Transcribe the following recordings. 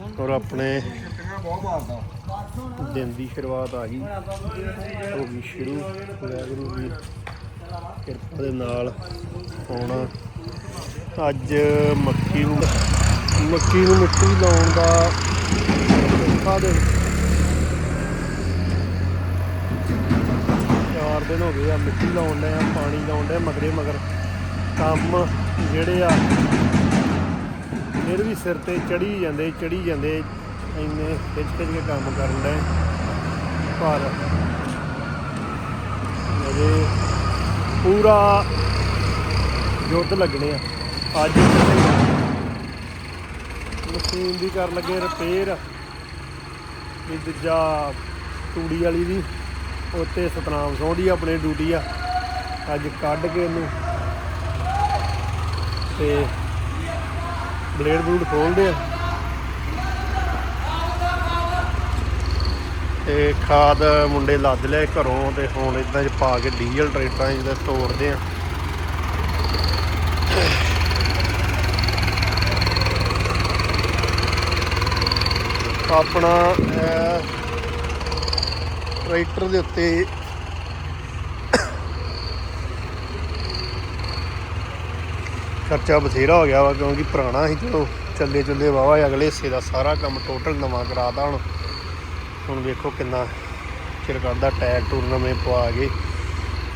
ਔਰ ਆਪਣੇ ਦਿਨ ਦੀ ਸ਼ੁਰੂਆਤ ਆ ਗਈ ਹੋ ਗਈ ਸ਼ੁਰੂ। ਵਾਹਿਗੁਰੂ ਦੀ ਕਿਰਪਾ ਦੇ ਨਾਲ ਆਉਣਾ। ਅੱਜ ਮੱਕੀ ਨੂੰ ਮੱਕੀ ਨੂੰ ਮਿੱਟੀ ਲਾਉਣ ਦਾ ਚੌਥਾ ਦਿਨ। ਚਾਰ ਦਿਨ ਹੋ ਗਏ ਆ ਮਿੱਟੀ ਲਾਉਣ ਦੇ ਆ, ਪਾਣੀ ਲਾਉਣ ਦੇ ਮਗਰੇ ਮਗਰ ਕੰਮ ਜਿਹੜੇ ਆ ਫਿਰ ਵੀ ਸਿਰ ਤੇ ਚੜੀ ਜਾਂਦੇ ਚੜੀ ਜਾਂਦੇ, ਇੰਨੇ ਖਿੱਚ ਖਿੱਚ ਕੇ ਕੰਮ ਕਰਨ ਦੇ ਪਰ ਅਜੇ ਪੂਰਾ ਯੁੱਧ ਲੱਗਣੇ ਆ। ਅੱਜ ਮਸ਼ੀਨ ਦੀ ਕਰਨ ਲੱਗੇ ਰਿਪੇਅਰ ਇਹ ਦੂਜਾ ਤੂੜੀ ਵਾਲੀ ਦੀ ਉੱਤੇ ਸਤਨਾਮ ਸਿੰਘ ਦੀ ਆਪਣੇ ਡਿਊਟੀ ਆ। ਅੱਜ ਕੱਢ ਕੇ ਇਹਨੂੰ। ਤੇ ਬਲੇਡ ਬਲੂਡ ਖੋਲਦੇ ਆ ਤੇ ਖਾਦ ਮੁੰਡੇ ਲੱਦ ਲਿਆ ਘਰੋਂ ਤੇ ਹੁਣ ਇਦਾਂ ਚ ਪਾ ਕੇ ਡੀਜ਼ਲ ਟਰੈਕਟਰਾਂ 'ਚ ਤੇ ਤੋੜਦੇ ਆ। ਆਪਣਾ ਟਰੈਕਟਰ ਦੇ ਉੱਤੇ ਖਰਚਾ ਬਥੇਰਾ ਹੋ ਗਿਆ ਵਾ, ਕਿਉਂਕਿ ਪੁਰਾਣਾ ਸੀ ਚਲੋ, ਚੱਲੇ ਚੱਲੇ ਵਾਵਾ ਅਗਲੇ ਹਿੱਸੇ ਦਾ ਸਾਰਾ ਕੰਮ ਟੋਟਲ ਨਵਾਂ ਕਰਾਤਾ ਹੁਣ। ਹੁਣ ਵੇਖੋ ਕਿੰਨਾ ਚਿਰ ਕੱਢਦਾ ਟਾਇਰ ਟੂਰ ਨਵੇਂ ਪਵਾ ਕੇ।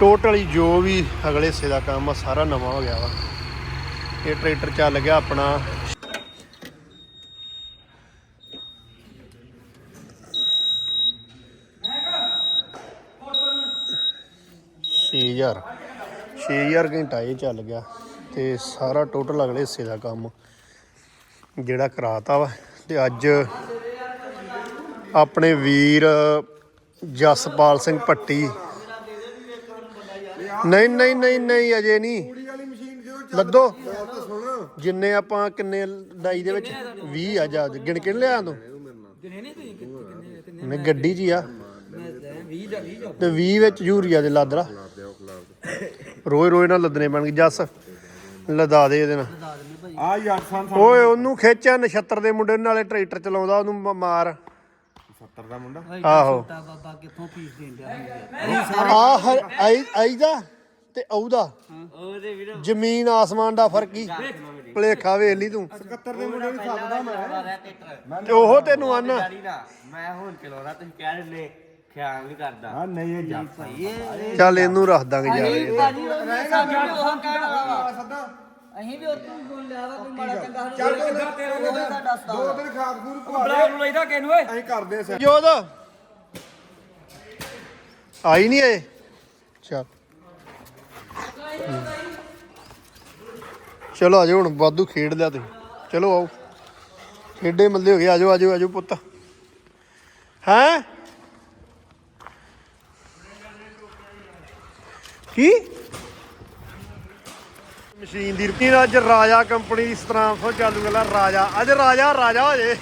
ਟੋਟਲੀ ਜੋ ਵੀ ਅਗਲੇ ਹਿੱਸੇ ਦਾ ਕੰਮ ਆ, ਸਾਰਾ ਨਵਾਂ ਹੋ ਗਿਆ ਵਾ। ਇਹ ਟਰੈਕਟਰ ਚੱਲ ਗਿਆ ਆਪਣਾ। ਛੇ ਹਜ਼ਾਰ 6000 ਘੰਟਾ ਇਹ ਚੱਲ ਗਿਆ। ਤੇ ਸਾਰਾ ਟੋਟਲ ਅਗਲੇ ਹਿੱਸੇ ਦਾ ਕੰਮ ਜਿਹੜਾ ਕਰਾਤਾ ਵਾ। ਤੇ ਅੱਜ ਆਪਣੇ ਵੀਰ ਜਸਪਾਲ ਸਿੰਘ ਭੱਟੀ। ਨਹੀਂ ਨਹੀਂ ਨਹੀਂ ਨਹੀਂ, ਅਜੇ ਨਹੀਂ। ਲੱਦੋ। ਜਿੰਨੇ ਆਪਾਂ ਕਿੰਨੇ ਡਾਈ ਦੇ ਵਿੱਚ? 20 ਆ ਜਾ। ਗਿਣ ਕੇ ਲਿਆ ਤੂੰ? ਨੇ ਗੱਡੀ 'ਚ ਹੀ ਆ। ਤੇ 20 ਵਿੱਚ ਯੂਰੀਆ ਦੇ ਲਾਦਰਾ। ਲਾ ਰੋਜ਼ ਰੋਜ਼ ਨਾਲ ਲੱਦਣੇ ਪੈਣਗੇ। ਜੱਸ। ਲਦਾ ਦੇ ਇਹਦੇ ਨਾਲ। ਆ ਯਾਰ ਸਾਨ ਓਏ ਉਹਨੂੰ ਖਿੱਚਿਆ ਨਛੱਤਰ ਦੇ ਮੁੰਡੇ ਨੂੰ, ਨਾਲੇ ਟਰੈਕਟਰ ਚਲਾਉਂਦਾ ਉਹਨੂੰ ਮ- ਮਾਰ। 70 ਦਾ ਮੁੰਡਾ? ਆਹੋ। ਛੋਟਾ ਬਾਬਾ ਕਿੱਥੋਂ ਫੀਸ ਦਿੰਦਾ ਆ ਹਰ ਆਈ ਆਈ ਦਾ ਤੇ ਆਉਦਾ ਉਹਦੇ ਵੀਰ। ਜ਼ਮੀਨ ਆਸਮਾਨ ਦਾ ਫ਼ਰਕ ਹੀ ਭਲੇਖਾ ਵੇਖ ਲਈ ਤੂੰ। 71 ਦੇ ਮੁੰਡੇ ਨੂੰ ਸਾਬਦਾ ਮੈਂ। ਤੇ ਉਹ ਤੈਨੂੰ ਆਨਾ। ਨਾ ਮੈਂ ਹੁਣ ਚਲਾਉਣਾ ਤੁਸੀਂ ਕਹਿ ਦਿੰਦੇ। ਖਿਆਲ ਨਹੀਂ ਕਰਦਾ। ਆ ਨਹੀਂ ਇਹ ਜੱਟ ਚੱਲ ਇਹਨੂੰ ਰੱਖ ਦਾਂਗੇ ਜਾ ਕੇ ਭਾਜੀ ਉਹ ਸਾਨੂੰ ਉਹ ਕਹਿਣਾ ਵਾ। ਸੱਦਾ ਅਸੀਂ ਵੀ ਉੱਥੋਂ ਬੋਲ ਲਿਆ ਵਾ ਕੋਈ ਮਾੜਾ ਚੰਗਾ ਚੱਲ ਸਾਨੂੰ ਤੂੰ ਤੇਰਾ ਉਹ ਸਾਡਾ ਦੋ ਸਤਾਵਾ ਦਿਨ ਖਾਦ ਖੂਦ ਪਵਾ ਲੈ ਨੂੰ ਲੈਦਾ ਕਿਨੂੰ ਓਏ? ਅਸੀਂ ਕਰਦੇ ਸੇ ਜੋਦ ਆਈ ਨਹੀਂ ਏ ਚੱਲ। ਚਲੋ ਆਜੋ ਹੁਣ ਵਾਧੂ ਖੇਡ ਲਿਆ ਤੁਸੀਂ। ਚਲੋ ਆਓ। ਖੇਡੇ ਮੱਲੇ ਹੋ ਗਏ। ਆਜੋ ਆਜੋ ਆਜੋ ਪੁੱਤ। ਹੈਂ? ਕੀ? ਮਸ਼ੀਨ ਦੀ ਰੁਕੀ ਅੱਜ ਰਾਜਾ ਕੰਪਨੀ ਦੀ ਸਤਰਾਮ ਤੋਂ ਚਾਲੂ ਗੱਲਾਂ ਰਾਜਾ। ਅੱਜ ਰਾਜਾ ਰਾਜਾ ਹੋ ਜੇ।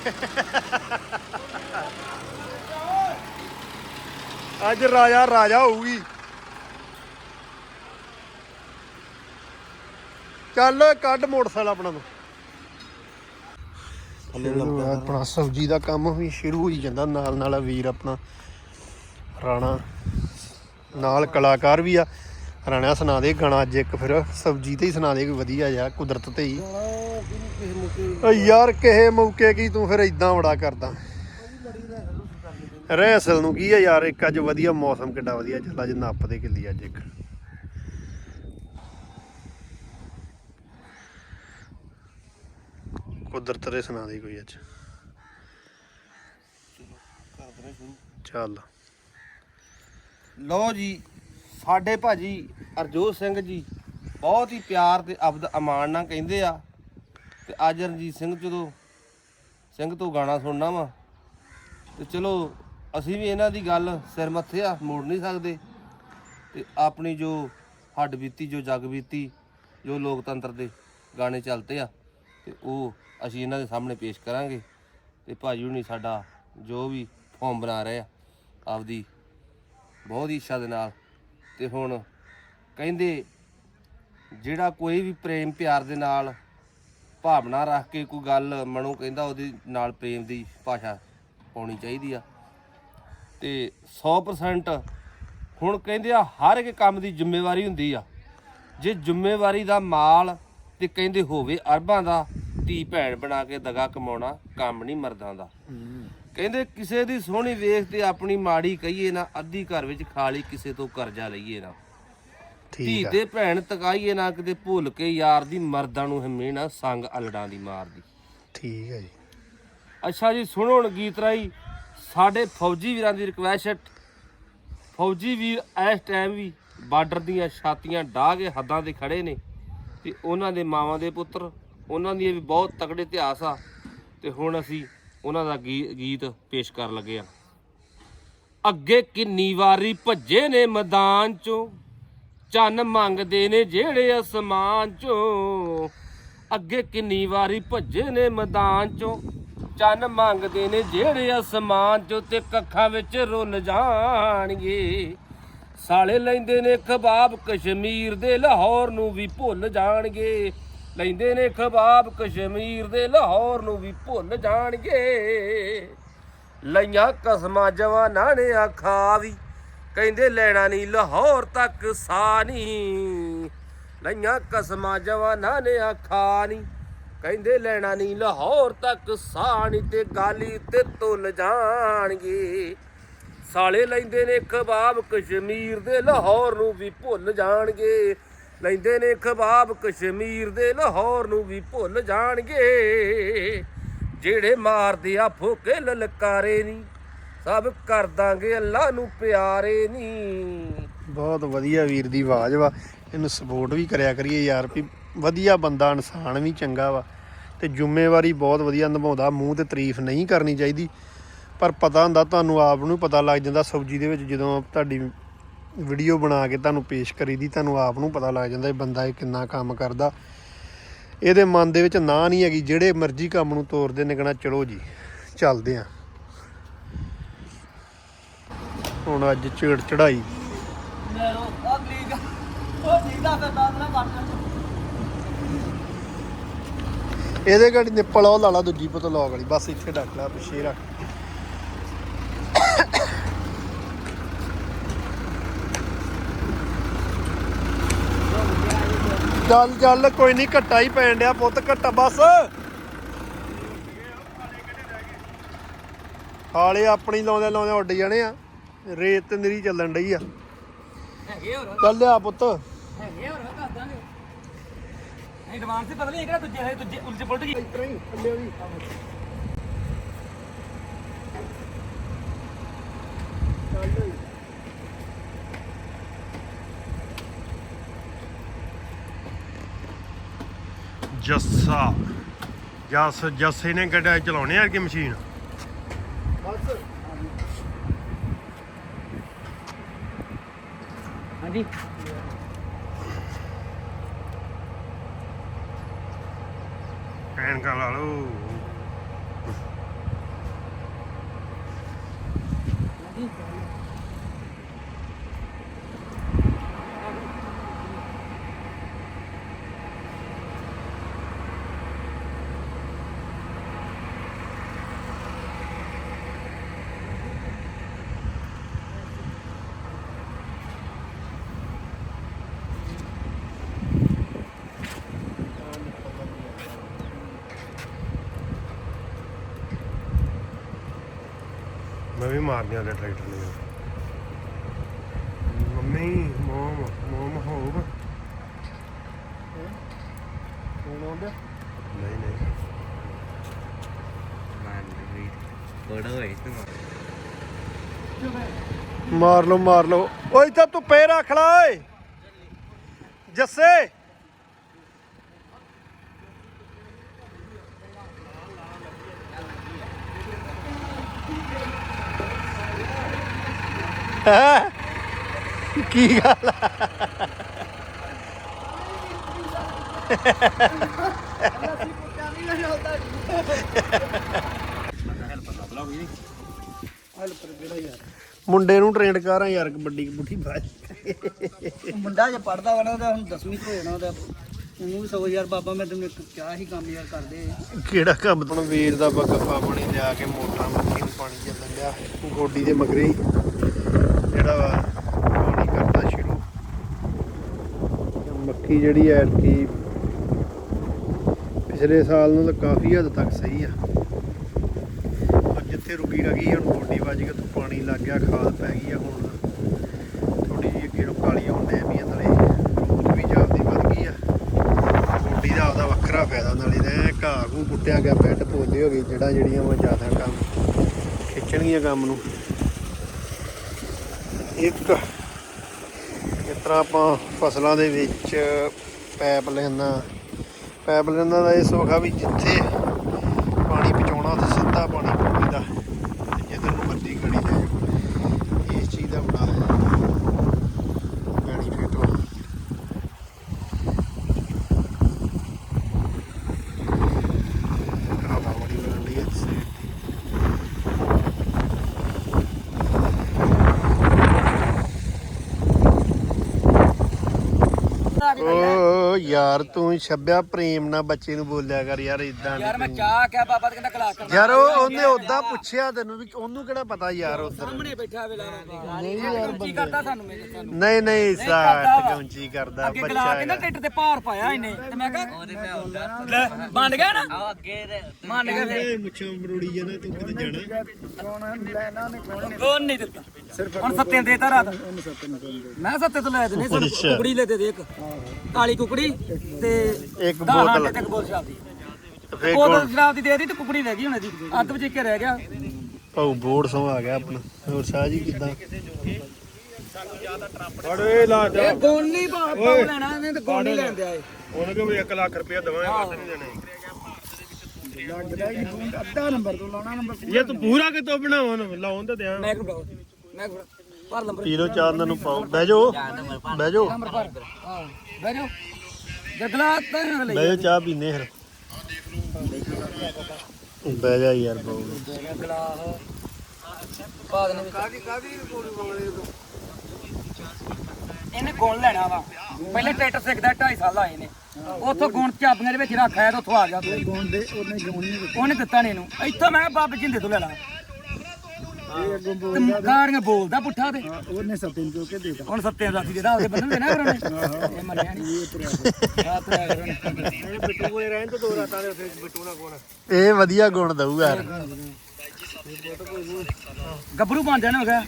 ਅੱਜ ਰਾਜਾ ਰਾਜਾ ਹੋਊਗੀ। ਚੱਲ ਕੱਢ ਮੋਟਰਸਾਈਕਲ ਆਪਣਾ ਨੂੰ ਆਪਣਾ ਸਬਜ਼ੀ ਦਾ ਕੰਮ ਵੀ ਸ਼ੁਰੂ ਹੋਈ ਜਾਂਦਾ। ਨਾਲ ਨਾਲ ਵੀਰ ਆਪਣਾ ਰਾਣਾ। ਨਾਲ ਕਲਾਕਾਰ ਵੀ ਆ। ਰਾਣਾ ਸੁਣਾ ਦੇ ਗਾਣਾ ਅੱਜ ਇੱਕ ਫਿਰ ਸਬਜ਼ੀ ਤੇ ਹੀ ਸੁਣਾ ਦੇ ਕੋਈ ਵਧੀਆ ਜਿਹਾ ਕੁਦਰਤ ਤੇ ਹੀ। ਓ ਯਾਰ ਕਿਸੇ ਮੌਕੇ ਕੀ ਤੂੰ ਫਿਰ ਇਦਾਂ ਬੜਾ ਕਰਦਾ। ਰਹਿਸਲ ਨੂੰ ਕੀ ਆ ਯਾਰ ਇੱਕ ਅੱਜ ਵਧੀਆ ਮੌਸਮ ਕਿੱਡਾ ਵਧੀਆ ਚੱਲ ਅੱਜ ਨੱਪ ਦੇ ਕਿੱਲੀ ਅੱਜ ਇੱਕ। ਕੁਦਰਤ ਦੇ ਸੁਣਾ ਦੇ ਕੋਈ ਅੱਜ। ਚੱਲ। ਲਓ ਜੀ ਸਾਡੇ ਭਾਜੀ ਅਰਜੋਤ ਸਿੰਘ ਜੀ ਬਹੁਤ ਹੀ ਪਿਆਰ ਤੇ ਅਬਦ ਅਮਾਨ ਨਾਲ ਕਹਿੰਦੇ ਆ। ਤੇ ਅੱਜ ਰਣਜੀਤ ਸਿੰਘ ਜਦੋਂ ਸਿੰਘ ਤੋਂ ਗਾਣਾ ਸੁਣਨਾ ਵਾ, ਤੇ ਚਲੋ ਅਸੀਂ ਵੀ ਇਹਨਾਂ ਦੀ ਗੱਲ ਸਿਰ ਮੱਥੇ ਆ, ਮੋੜ ਨਹੀਂ ਸਕਦੇ। ਤੇ ਆਪਣੀ ਜੋ ਹੱਡ ਬੀਤੀ, ਜੋ ਜਗ ਬੀਤੀ, ਜੋ ਲੋਕਤੰਤਰ ਦੇ ਗਾਣੇ ਚੱਲਦੇ ਆ, ਤੇ ਉਹ ਅਸੀਂ ਇਹਨਾਂ ਦੇ ਸਾਹਮਣੇ ਪੇਸ਼ ਕਰਾਂਗੇ। ਤੇ ਭਾਜੀ ਹੁਣੀ ਸਾਡਾ ਜੋ ਵੀ ਫਾਰਮ ਬਣਾ ਰਹੇ ਆ, ਆਪਦੀ ਬਹੁਤ ਹੀ ਇੱਛਾ ਦੇ ਨਾਲ ਤੇ ਹੁਣ ਕਹਿੰਦੇ ਜਿਹੜਾ ਕੋਈ ਵੀ ਪ੍ਰੇਮ ਪਿਆਰ ਦੇ ਨਾਲ ਭਾਵਨਾ ਰੱਖ ਕੇ ਕੋਈ ਗੱਲ ਮਨੂ ਕਹਿੰਦਾ ਉਹਦੇ ਨਾਲ ਪ੍ਰੇਮ ਦੀ ਭਾਸ਼ਾ ਪਾਉਣੀ ਚਾਹੀਦੀ ਆ। ਤੇ 100% ਹੁਣ ਕਹਿੰਦੇ ਆ ਹਰ ਇੱਕ ਕੰਮ ਦੀ ਜ਼ਿੰਮੇਵਾਰੀ ਹੁੰਦੀ ਆ। ਜੇ ਜ਼ਿੰਮੇਵਾਰੀ ਦਾ ਮਾਲ ਤੇ ਕਹਿੰਦੇ ਹੋਵੇ ਅਰਬਾਂ ਦਾ, ਧੀ ਭੈਣ ਬਣਾ ਕੇ ਦਗਾ ਕਮਾਉਣਾ ਕੰਮ ਨਹੀਂ ਮਰਦਾਂ ਦਾ। ਕਹਿੰਦੇ ਕਿਸੇ ਦੀ ਸੋਹਣੀ ਵੇਖ ਤੇ ਆਪਣੀ ਮਾੜੀ ਕਹੀਏ ਨਾ ਅੱਧੀ ਘਰ ਵਿੱਚ ਖਾਲੀ ਕਿਸੇ ਤੋਂ ਕਰਜ਼ਾ ਲਈਏ ਨਾ। ਧੀ ਤੇ ਭੈਣ ਤਕਾਈਏ ਨਾ ਕਿਤੇ ਭੁੱਲ ਕੇ ਯਾਰ ਦੀ ਮਰਦਾਂ ਨੂੰ ਹਮੇ ਨਾ ਸੰਗ ਅਲੜਾਂ ਦੀ ਮਾਰਦੀ ਠੀਕ ਹੈ ਜੀ। ਅੱਛਾ ਜੀ ਸੁਣੋ ਹੁਣ ਗੀਤ ਰਾਈ ਸਾਡੇ ਫੌਜੀ ਵੀਰਾਂ ਦੀ ਰਿਕਵੈਸਟ ਫੌਜੀ ਵੀਰ ਇਸ ਟਾਈਮ ਵੀ ਬਾਰਡਰ ਦੀਆਂ ਛਾਤੀਆਂ ਢਾਹ ਕੇ ਹੱਦਾਂ ਤੇ ਖੜੇ ਨੇ ਤੇ ਉਹਨਾਂ ਦੇ ਮਾਵਾਂ ਦੇ ਪੁੱਤਰ ਉਹਨਾਂ ਦੀ ਵੀ ਬਹੁਤ ਤਕੜੇ ਇਤਿਹਾਸ ਆ। ਤੇ ਹੁਣ ਅਸੀਂ ਉਹਨਾਂ ਦਾ ਗੀ- ਗੀਤ ਪੇਸ਼ ਕਰਨ ਲੱਗੇ ਆ। ਅੱਗੇ ਕਿੰਨੀ ਵਾਰੀ ਭੱਜੇ ਨੇ ਮੈਦਾਨ ਚੋਂ, ਚੰਨ ਮੰਗਦੇ ਨੇ ਜਿਹੜੇ ਅਸਮਾਨ ਚੋਂ। ਅੱਗੇ ਕਿੰਨੀ ਵਾਰੀ ਭੱਜੇ ਨੇ ਮੈਦਾਨ ਚੋਂ, ਚੰਨ ਮੰਗਦੇ ਨੇ ਜਿਹੜੇ ਅਸਮਾਨ ਚੋਂ ਤੇ ਕੱਖਾਂ ਵਿੱਚ ਰੁੱਲ ਜਾਣਗੇ। ਸਾਲੇ ਲੈਂਦੇ ਨੇ ਖਬਾਬ ਕਸ਼ਮੀਰ ਦੇ ਲਾਹੌਰ ਨੂੰ ਵੀ ਭੁੱਲ ਜਾਣਗੇ। ਲੈਂਦੇ ਨੇ ਖਬਾਬ ਕਸ਼ਮੀਰ ਦੇ ਲਾਹੌਰ ਨੂੰ ਵੀ ਭੁੱਲ ਜਾਣਗੇ। ਲਈਆਂ ਕਸਮਾਂ ਜਵਾਨਾਂ ਨੇ ਆਖਾ ਵੀ, ਕਹਿੰਦੇ ਲੈਣਾ ਨਹੀਂ ਲਾਹੌਰ ਤੱਕ ਸਾ ਨਹੀਂ। ਲਈਆਂ ਕਸਮਾਂ ਜਵਾਨਾਂ ਨੇ ਆਖਾ ਨਹੀਂ ਕਹਿੰਦੇ ਲੈਣਾ ਨਹੀਂ ਲਾਹੌਰ ਤੱਕ ਸਾ ਨਹੀਂ ਤੇ ਗਾਲੀ ਤੇ ਤੁੱਲ ਜਾਣਗੇ। ਸਾਲੇ ਲੈਂਦੇ ਨੇ ਖਬਾਬ ਕਸ਼ਮੀਰ ਦੇ ਲਾਹੌਰ ਨੂੰ ਵੀ ਭੁੱਲ ਜਾਣਗੇ। ਲੈਂਦੇ ਨੇ ਖਬਾਬ ਕਸ਼ਮੀਰ ਦੇ ਲਾਹੌਰ ਨੂੰ ਵੀ ਭੁੱਲ ਜਾਣਗੇ। ਜਿਹੜੇ ਮਾਰਦੇ ਆ ਫੋਕੇ ਲਲਕਾਰੇ ਨਹੀਂ ਸਭ ਕਰ ਦਾਂਗੇ ਅੱਲਾ ਨੂੰ ਪਿਆਰੇ ਨਹੀਂ ਬਹੁਤ ਵਧੀਆ ਵੀਰ ਦੀ ਆਵਾਜ਼ ਵਾ, ਇਹਨੂੰ ਸਪੋਰਟ ਵੀ ਕਰਿਆ ਕਰੀਏ ਯਾਰ ਵੀ ਵਧੀਆ ਬੰਦਾ, ਇਨਸਾਨ ਵੀ ਚੰਗਾ ਵਾ। ਤੇ ਜ਼ਿੰਮੇਵਾਰੀ ਬਹੁਤ ਵਧੀਆ ਨਿਭਾਉਂਦਾ, ਮੂੰਹ ਤੇ ਤਾਰੀਫ ਨਹੀਂ ਕਰਨੀ ਚਾਹੀਦੀ। ਪਰ ਪਤਾ ਹੁੰਦਾ, ਤੁਹਾਨੂੰ ਆਪ ਨੂੰ ਪਤਾ ਲੱਗ ਜਾਂਦਾ ਸਬਜ਼ੀ ਦੇ ਵਿੱਚ ਜਦੋਂ ਤੁਹਾਡੀ ਵੀਡੀਓ ਬਣਾ ਕੇ ਤੁਹਾਨੂੰ ਪੇਸ਼ ਕਰੀਦੀ ਤੁਹਾਨੂੰ ਆਪ ਨੂੰ ਪਤਾ ਲੱਗ ਜਾਂਦਾ ਇਹ ਬੰਦਾ ਇਹ ਕਿੰਨਾ ਕੰਮ ਕਰਦਾ। ਇਹਦੇ ਮਨ ਦੇ ਵਿੱਚ ਨਾ ਨਹੀਂ ਹੈਗੀ, ਜਿਹੜੇ ਮਰਜ਼ੀ ਕੰਮ ਨੂੰ ਤੋਰਦੇ ਨੇ ਕਹਣਾ ਚਲੋ ਜੀ, ਚੱਲਦੇ ਆ। ਹੁਣ ਅੱਜ ਚਿੜ ਚੜਾਈ। ਇਹਦੇ ਗਾੜੀ ਨਿੱਪਲ ਉਹ ਲਾ ਲਾ ਦੂਜੀ ਪਤ ਲੌਗ ਵਾਲੀ, ਬਸ ਇੱਥੇ ਡੱਕ ਲਾ, ਪਿੱਛੇ ਰੱਖ। ਚੱਲ ਚੱਲ ਕੋਈ ਨਹੀਂ ਘੱਟਾ ਹੀ ਪੈਣ ਡਿਆ ਪੁੱਤ ਘੱਟਾ ਬਸ। ਹਾਲੇ ਆਪਣੀ ਲਾਉਂਦੇ ਲਾਉਂਦੇ ਉੱਡ ਜਾਣੇ ਆ। ਰੇਤ ਤੇ ਨਰੀ ਚੱਲਣ ਡਈ ਆ। ਹੈਗੇ ਹੋਰ। ਚੱਲ ਲਿਆ ਪੁੱਤ। ਹੈਗੇ ਹੋਰ ਦੱਸ ਦਾਂਗੇ। ਐਡਵਾਂਸ ਹੀ ਬਦਲੇ ਕਿਹੜਾ ਦੂਜੇ ਹੈ ਦੂਜੇ ਉਲਟੇ ਪੁਲਟ ਗਈ ਜੱਸਾ। ਜੱਸ ਜੱਸੇ ਨੇ ਗੱਡਾ ਚਲਾਉਣੇ ਆ ਕਿ ਮਸ਼ੀਨ? ਹਾਂਜੀ। ਐਨਕਾਂ ਲਾ ਲਓ। ਮੈਂ ਵੀ ਮਾਰਨੀ ਵਾਲੇ ਟਰੈਕਟਰ ਨੇ। ਮੰਮੀ ਮੋਮ ਮੋਮ ਹੋਊਗਾ। ਕੌਣ ਆਉਂਦਾ? ਨਹੀਂ ਨਹੀਂ। ਬੜਾ ਹੋਈ ਮਾਰ ਲਓ ਮਾਰ ਲਓ। ਓਏ ਤਾਂ ਤੂੰ ਪੇ ਰੱਖ ਲਾ ਓਏ। ਜੱਸੇ। ਹੈਂ? ਕੀ ਗੱਲ ਆ? ਮੁੰਡੇ ਨੂੰ ਟ੍ਰੇਨਡ ਕਰਾਂ ਯਾਰ ਕਬੱਡੀ ਕਬੁੱਡੀ ਬਾਜ ਮੁੰਡਾ ਜੇ ਪੜਦਾ ਵਾ ਨਾ ਉਹਦਾ ਹੁਣ 10ਵੀਂ ਚ ਹੋ ਜਾਣਾ ਉਹਦਾ। ਉਹਨੂੰ ਵੀ ਸਗੋਂ ਯਾਰ ਬਾਬਾ ਮੈਂ ਤੈਨੂੰ ਇੱਕ ਕਿਹਾ ਸੀ ਕੰਮ ਯਾਰ ਕਰਦੇ ਕਿਹੜਾ ਕੰਮ? ਹੁਣ ਵੀਰ ਦਾ ਬਗਫਾ ਪਾਣੀ ਲਿਆ ਕੇ ਮੋਟਰਾਂ ਮੱਕੀ ਨੂੰ ਪਾਣੀ ਚੱਲਣ ਡਿਆ। ਗੋਡੀ ਦੇ ਮਗਰੇ ਹੀ। ਜਿਹੜਾ ਵਾ ਪਾਣੀ ਕਰਦਾ ਸ਼ੁਰੂ। ਮੱਕੀ ਜਿਹੜੀ ਐ ਕਿ ਪਿਛਲੇ ਸਾਲ ਨੂੰ ਤਾਂ ਕਾਫੀ ਹੱਦ ਤੱਕ ਸਹੀ ਆ। ਪਰ ਜਿੱਥੇ ਰੁਕੀ ਰਗੀ ਹੁਣ ਗੋਡੀ ਵੱਜ ਕੇ ਤੋਂ ਪਾਣੀ ਲੱਗ ਗਿਆ ਖਾਦ ਪੈ ਗਈ ਆ ਹੁਣ ਥੋੜੀ ਜਿਹੀ ਅੱਗੇ ਨੂੰ ਕਾਲੀ ਆਉਂਦੇ ਵੀ ਆ ਨਾਲੇ ਰੋਦ ਵੀ ਜਾਂਦੀ ਵੱਧ ਗਈ ਆ। ਗੋਡੀ ਦਾ ਆਪਦਾ ਵੱਖਰਾ ਫਾਇਦਾ ਨਾਲੇ ਤਾਂ ਘਾਹ ਘੂ ਪੁੱਟਿਆ ਗਿਆ ਬੈੱਡ ਪੋਲੇ ਹੋ ਗਏ ਜਿਹੜਾ ਜਿਹੜੀਆਂ ਵਾ ਜ਼ਿਆਦਾ ਕੰਮ ਖਿੱਚਣਗੀਆਂ ਕੰਮ ਨੂੰ। ਇੱਕ ਇਸ ਤਰ੍ਹਾਂ ਆਪਾਂ ਫਸਲਾਂ ਦੇ ਵਿੱਚ ਪੈਪ ਲੈਣਾ ਪੈਪ ਲੈਣਾ ਦਾ ਇਹ ਸੁੱਖ ਆ ਵੀ ਜਿੱਥੇ ਪਾਣੀ ਪਹੁੰਚਾਉਣਾ ਉੱਥੇ ਸਿੱਧਾ ਪਾਣੀ ਪਹੁੰਚਦਾ ਤੇ ਜਿੱਧਰ ਨੂੰ ਮਰਜ਼ੀ ਗੜੀ ਜਾਏ ਇਸ ਚੀਜ਼ ਦਾ ਬੜਾ ਬੈਨੀਫਿਟ ਵਾ ਹਵਾ ਬੜੀ ਲੱਗਦੀ ਹੈ ਇਸ side ਤੇ। ਓ ਯਾਰ ਤੂੰ ਛੱਬਿਆ ਪ੍ਰੇਮ ਨਾਲ ਬੱਚੇ ਨੂੰ ਬੋਲਿਆ ਕਰ ਯਾਰ ਇਦਾਂ ਯਾਰ ਮੈਂ ਚਾਹ ਕਿਹਾ ਬਾਬਾ ਤੇ ਕਹਿੰਦਾ ਕਲਾਸ ਕਰਨਾ। ਯਾਰ ਉਹ ਉਹਨੇ ਉਦਾਂ ਪੁੱਛਿਆ ਤੈਨੂੰ ਵੀ ਉਹਨੂੰ ਕਿਹੜਾ ਪਤਾ ਯਾਰ ਉਧਰ? ਸਾਹਮਣੇ ਬੈਠਾ ਵੇਲਾ ਨਹੀਂ ਯਾਰ ਕੀ ਕਰਦਾ ਸਾਨੂੰ ਮੇਰੇ ਸਾਨੂੰ। ਨਹੀਂ ਨਹੀਂ ਸਾਟ। ਕੌਂਚੀ ਕਰਦਾ? ਅੱਗੇ ਬੱਚਾ ਗਲਾ ਕੇ ਨਾ ਹੈਗਾ। ਟਿੱਟ ਤੇ ਭਾਰ ਪਾਇਆ ਇਹਨੇ। ਤੇ ਮੈਂ ਕਿਹਾ ਲੈ ਮੰਨ ਗਿਆ ਨਾ? ਅੱਗੇ ਮੰਨ ਗਿਆ ਫਿਰ। ਏ ਮੁੱਛਾਂ ਮਰੋੜੀ ਜਾਣਾ ਤੂੰ ਕਿਤੇ ਜਾਣਾ? ਕੌਣ ਨਹੀਂ ਦਿੱਤਾ। ਹੁਣ ਸੱਤੇ ਦੇਤਾ ਰਾਤ। ਮੈਂ ਸੱਤੇ ਤੋਂ ਲੈ ਦੇਣੇ ਅੱਛਾ। ਕੁਕੜੀ ਲੈ ਦੇ ਦੇ ਇੱਕ ਕਾਲੀ ਕੁਕੜੀ। ਤੇ ਇੱਕ ਬੋਤਲ। ਤੱਕ ਬੋਲ ਸ਼ਰਾਬ ਦੀ। ਫੇਰ ਬੋਤਲ ਸ਼ਰਾਬ ਦੀ ਦੇ ਦੀ ਤੇ ਕੁਕੜੀ ਰਹਿ ਗਈ ਹੁਣ ਇਹਦੀ ਅੱਧ ਵਿੱਚ ਇੱਕ ਰਹਿ ਗਿਆ। ਪਾਉ ਬੋਰਡ ਸਮ ਆ ਗਿਆ ਆਪਣਾ। ਹੋਰ ਸ਼ਾਹ ਜੀ ਕਿਦਾਂ? ਇਹ ਗੋਣ ਨਹੀਂ ਪਾਉ ਲੈਣਾ ਇਹਨੇ ਤੇ ਲੈਣ ਦਿਆ ਇਹ। ਉਹਨੇ ਕਿ 1 ਲੱਖ ਰੁਪਇਆ ਦਵਾਂਗੇ ਨਹੀਂ ਦੇਣੇ ਅੱਧਾ ਨੰਬਰ ਤੋਂ ਲਾਉਣਾ ਨੰਬਰ ਇਹ ਤੂੰ ਪੂਰਾ ਕਿਤੋਂ ਬਣਾਉਣ ਲਾਉਣ ਤਾਂ ਦਿਆਂ। ਮੈਂ ਕਿਹਾ ਮੈਂ ਕਿਹਾ ਪਰ ਨੰਬਰ ਪੀਰੋ ਚਾਂਦ ਨੂੰ ਪਾਓ। ਬਹਿ ਜਾਓ। ਬਹਿ ਜਾਓ। ਨੰਬਰ ਪਰ ਹਾਂ ਬਹਿ ਜਾਓ। ਜਗਲਾ ਲੈ ਚਾਹ ਪੀਨੇ ਫਿਰ। ਬਹਿ ਜਾ ਯਾਰ ਬਾਬੂ ਗਲਾਸ ਬਾਦ ਨੇ ਕਾਦੀ ਕਾਦੀ ਇਹਨੇ ਗੁਣ ਲੈਣਾ ਵਾ। ਪਹਿਲੇ ਟਰੈਕਟਰ ਸਿੱਖਦਾ 2.5 ਸਾਲ ਆਏ ਨੇ। ਉੱਥੋਂ ਗੁਣ ਚਾਬੀਆਂ ਦੇ ਵਿੱਚ ਰੱਖ ਆਇਆ ਤੇ ਉੱਥੋਂ ਆ ਗਿਆ। ਗੁਣ ਦੇ ਉਹਨੇ ਗੁਣ ਨਹੀਂ ਉਹਨੇ ਦਿੱਤਾ ਨੇ ਇਹਨੂੰ। ਇੱਥੋਂ ਮੈਂ ਕਿਹਾ ਬਾਬੇ ਜਿੰਦੇ ਤੋਂ ਲੈ ਲਾ। ਤੇ ਗਾੜੀਆਂ ਬੋਲਦਾ ਪੁੱਠਾ ਤੇ। ਉਹਨੇ ਸੱਤੇ ਨੂੰ ਕੇ ਦੇਤਾ। ਹੁਣ ਸੱਤੇ ਦਾ ਸੀ ਜਿਹੜਾ ਉਹਦੇ ਬੰਦਨ ਦੇਣਾ ਫਿਰ ਉਹਨੇ। ਇਹ ਮੰਨਿਆ ਨਹੀਂ ਇਹ ਰਾਤ ਰਹਿ ਗਏ ਬਿੱਟੂ ਕੋਲੇ ਰਹਿਣ ਤੋਂ ਦੋ ਰਾਤਾਂ ਦੇ ਉੱਥੇ ਬਿੱਟੂ ਨਾਲ ਕੋਣ ਇਹ ਵਧੀਆ ਗੁਣ ਦਊ ਯਾਰ ਗੱਭਰੂ ਬਣ ਜਾਣਾ ਹੋਗਾ।